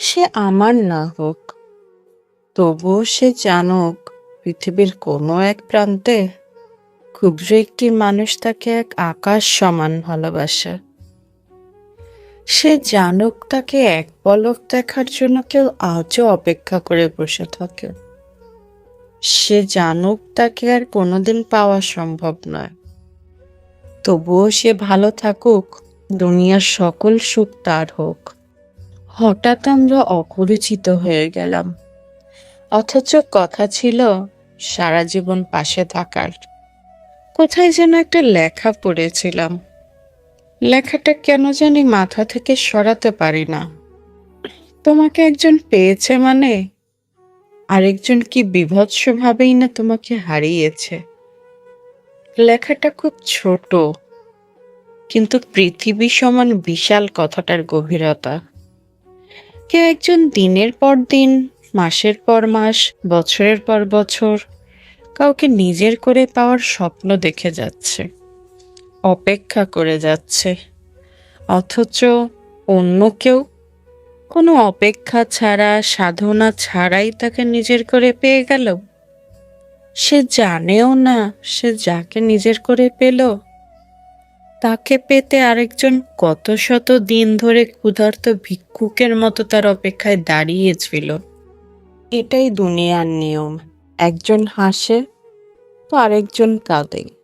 সে আমার না হোক তবুও সে জানুক, পৃথিবীর কোনো এক প্রান্তে ক্ষুদ্র একটি মানুষ তাকে এক আকাশ সমান ভালোবাসে। সে জানুক তাকে এক পলক দেখার জন্য কেউ আজও অপেক্ষা করে বসে থাকে। সে জানুক তাকে আর কোনোদিন পাওয়া সম্ভব নয়। তবুও সে ভালো থাকুক, দুনিয়ার সকল সুখ তার হোক। হঠাৎ আমরা অপরিচিত হয়ে গেলাম। অথচ কথা ছিল সারা জীবন পাশে থাকার। কোথায় যেন একটা লেখা পড়েছিলাম। লেখাটা কেন জানি মাথা থেকে সরাতে পারি না। তোমাকে একজন পেয়েছে মানে? আরেকজন কি বিভৎসভাবেই না তোমাকে হারিয়েছে? লেখাটা খুব ছোট, কিন্তু পৃথিবী সমান বিশাল কথাটার গভীরতা। কেউ একজন দিনের পর দিন, মাসের পর মাস, বছরের পর বছর কাউকে নিজের করে পাওয়ার স্বপ্ন দেখে যাচ্ছে, অপেক্ষা করে যাচ্ছে। অথচ অন্য কেউ কোনো অপেক্ষা ছাড়া, সাধনা ছাড়াই তাকে নিজের করে পেয়ে গেল। সে জানেও না সে যাকে নিজের করে পেল। তাকে পেতে আরেকজন কত শত দিন ধরে ক্ষুধার্ত ভিক্ষুকের মতো তার অপেক্ষায় দাঁড়িয়েছিল এটাই দুনিয়ার নিয়ম। একজন হাসে, তো আরেকজন কাঁদে।